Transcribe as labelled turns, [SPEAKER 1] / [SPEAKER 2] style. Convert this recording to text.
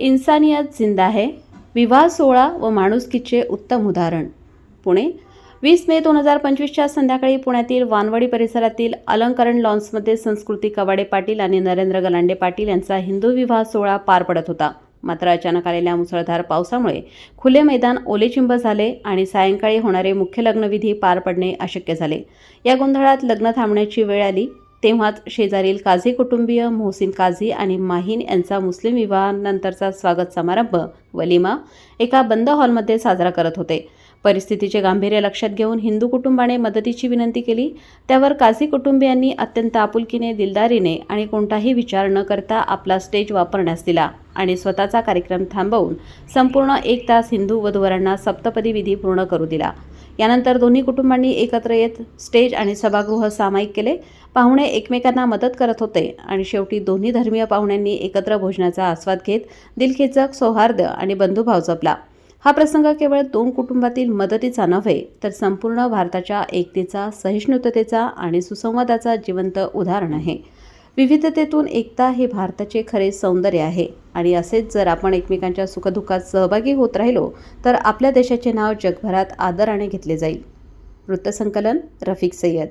[SPEAKER 1] इन्सानियत जिंदा है विवाह सोहळा व माणुसकीचे उत्तम उदाहरण. पुणे वीस मे दोन हजार पंचवीसच्या संध्याकाळी पुण्यातील वानवडी परिसरातील अलंकरण लॉन्समध्ये संस्कृती कवाडे पाटील आणि नरेंद्र गलांडे पाटील यांचा हिंदू विवाह सोहळा पार पडत होता. मात्र अचानक आलेल्या मुसळधार पावसामुळे खुले मैदान ओलेचिंब झाले आणि सायंकाळी होणारे मुख्य लग्नविधी पार पडणे अशक्य झाले. या गोंधळात लग्न थांबण्याची वेळ आली. तेव्हाच शेजारील काझी कुटुंबीय मोहसिन काझी आणि माहीन यांचा मुस्लिम विवाहानंतरचा स्वागत समारंभ वलिमा एका बंद हॉलमध्ये साजरा करत होते. परिस्थितीचे गांभीर्य लक्षात घेऊन हिंदू कुटुंबाने मदतीची विनंती केली. त्यावर काझी कुटुंबियांनी अत्यंत आपुलकीने दिलदारीने आणि कोणताही विचार न करता आपला स्टेज वापरण्यास दिला आणि स्वतःचा कार्यक्रम थांबवून संपूर्ण एक तास हिंदू वधूवरांना सप्तपदी विधी पूर्ण करू दिला. यानंतर दोन्ही कुटुंबांनी एकत्र येत स्टेज आणि सभागृह सामायिक केले. पाहुणे एकमेकांना मदत करत होते आणि शेवटी दोन्ही धर्मीय पाहुण्यांनी एकत्र भोजनाचा आस्वाद घेत दिलखेचक सौहार्द आणि बंधुभाव जपला. हा प्रसंग केवळ दोन कुटुंबातील मदतीचा नव्हे तर संपूर्ण भारताच्या एकतेचा सहिष्णुतेचा आणि सुसंवादाचा जिवंत उदाहरण आहे. विविधतेतून एकता हे भारताचे खरे सौंदर्य आहे. आणि असेच जर आपण एकमेकांच्या सुखदुःखात सहभागी होत राहिलो तर आपल्या देशाचे नाव जगभरात आदराने घेतले जाईल. वृत्तसंकलन रफिक सय्यद.